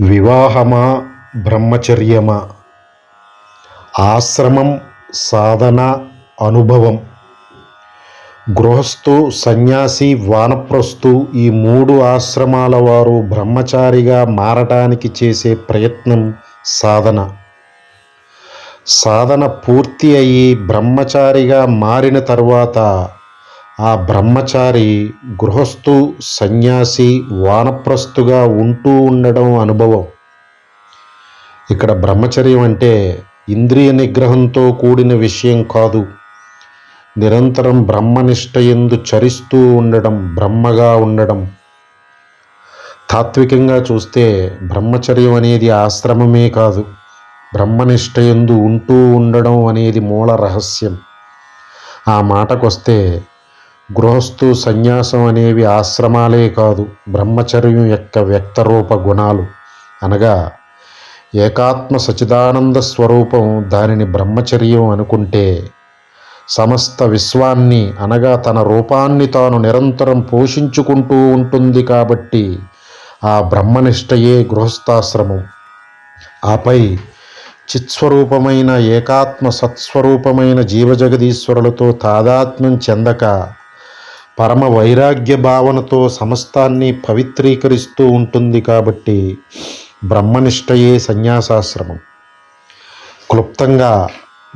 వివాహమా బ్రహ్మచర్యమా? ఆశ్రమం సాధన అనుభవం. గృహస్థు సన్యాసి వానప్రస్థు ఈ మూడు ఆశ్రమాల వారు బ్రహ్మచారిగా మారటానికి చేసే ప్రయత్నం సాధన. సాధన పూర్తి అయ్యి బ్రహ్మచారిగా మారిన తరువాత ఆ బ్రహ్మచారి గృహస్థు సన్యాసి వానప్రస్థుగా ఉంటూ ఉండడం అనుభవం. ఇక్కడ బ్రహ్మచర్యం అంటే ఇంద్రియ నిగ్రహంతో కూడిన విషయం కాదు. నిరంతరం బ్రహ్మనిష్ట ఎందు చరిస్తూ ఉండడం బ్రహ్మగా ఉండడం. తాత్వికంగా చూస్తే బ్రహ్మచర్యం అనేది ఆశ్రమమే కాదు. బ్రహ్మనిష్ట ఎందు ఉంటూ ఉండడం అనేది మూల రహస్యం. ఆ మాటకొస్తే గృహస్థు సన్యాసం అనేవి ఆశ్రమాలే కాదు బ్రహ్మచర్యం యొక్క వ్యక్తరూప గుణాలు. అనగా ఏకాత్మ సచిదానంద స్వరూపం దానిని బ్రహ్మచర్యం అనుకుంటే సమస్త విశ్వాన్ని అనగా తన రూపాన్ని తాను నిరంతరం పోషించుకుంటూ ఉంటుంది కాబట్టి ఆ బ్రహ్మనిష్టయే గృహస్థాశ్రమం. ఆపై చిత్స్వరూపమైన ఏకాత్మ సత్స్వరూపమైన జీవజగదీశ్వరులతో తాదాత్మ్యం చెందక పరమ వైరాగ్య భావనతో సమస్తాన్ని పవిత్రీకరిస్తూ ఉంటుంది కాబట్టి బ్రహ్మనిష్టయే సన్యాసాశ్రమం. క్లుప్తంగా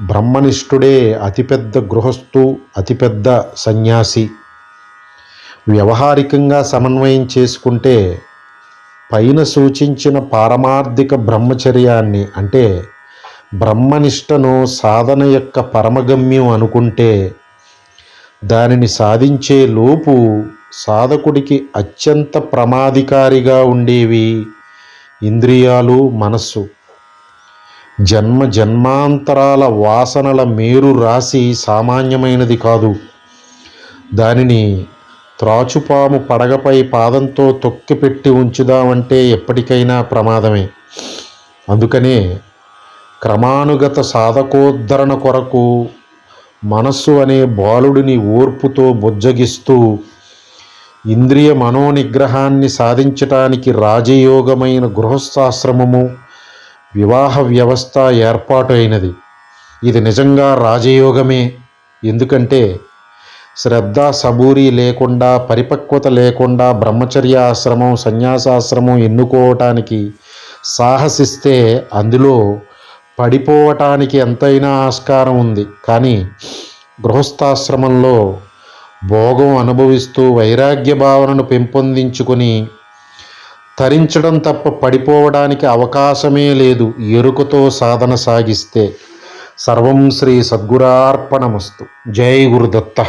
బ్రహ్మనిష్ఠుడే అతిపెద్ద గృహస్థు అతిపెద్ద సన్యాసి. వ్యవహారికంగా సమన్వయం చేసుకుంటే పైన సూచించిన పారమార్థిక బ్రహ్మచర్యాన్ని అంటే బ్రహ్మనిష్టను సాధన యొక్క పరమగమ్యం అనుకుంటే దానిని సాధించే లోపు సాధకుడికి అత్యంత ప్రమాదికారిగా ఉండేవి ఇంద్రియాలు మనస్సు. జన్మ జన్మాంతరాల వాసనల మేరు రాసి సామాన్యమైనది కాదు. దానిని త్రాచుపాము పడగపై పాదంతో తొక్కిపెట్టి ఉంచుదామంటే ఎప్పటికైనా ప్రమాదమే. అందుకనే క్రమానుగత సాధకోద్ధరణ కొరకు మనస్సు అనే బాలుడిని ఓర్పుతో బుజ్జగిస్తూ ఇంద్రియ మనోనిగ్రహాన్ని సాధించటానికి రాజయోగమైన గృహస్థాశ్రమము వివాహ వ్యవస్థ ఏర్పాటు అయినది ఇది నిజంగా రాజయోగమే. ఎందుకంటే శ్రద్ధ సబూరి లేకుండా పరిపక్వత లేకుండా బ్రహ్మచర్య ఆశ్రమం సన్యాసాశ్రమం ఎన్నుకోవటానికి సాహసిస్తే అందులో పడిపోవటానికి ఎంతైనా ఆస్కారం ఉంది. కానీ గృహస్థాశ్రమంలో భోగం అనుభవిస్తూ వైరాగ్య భావనను పెంపొందించుకొని తరించడం తప్ప పడిపోవడానికి అవకాశమే లేదు ఎరుకతో సాధన సాగిస్తే. సర్వం శ్రీ సద్గురార్పణమస్తు. జై గురుదత్త.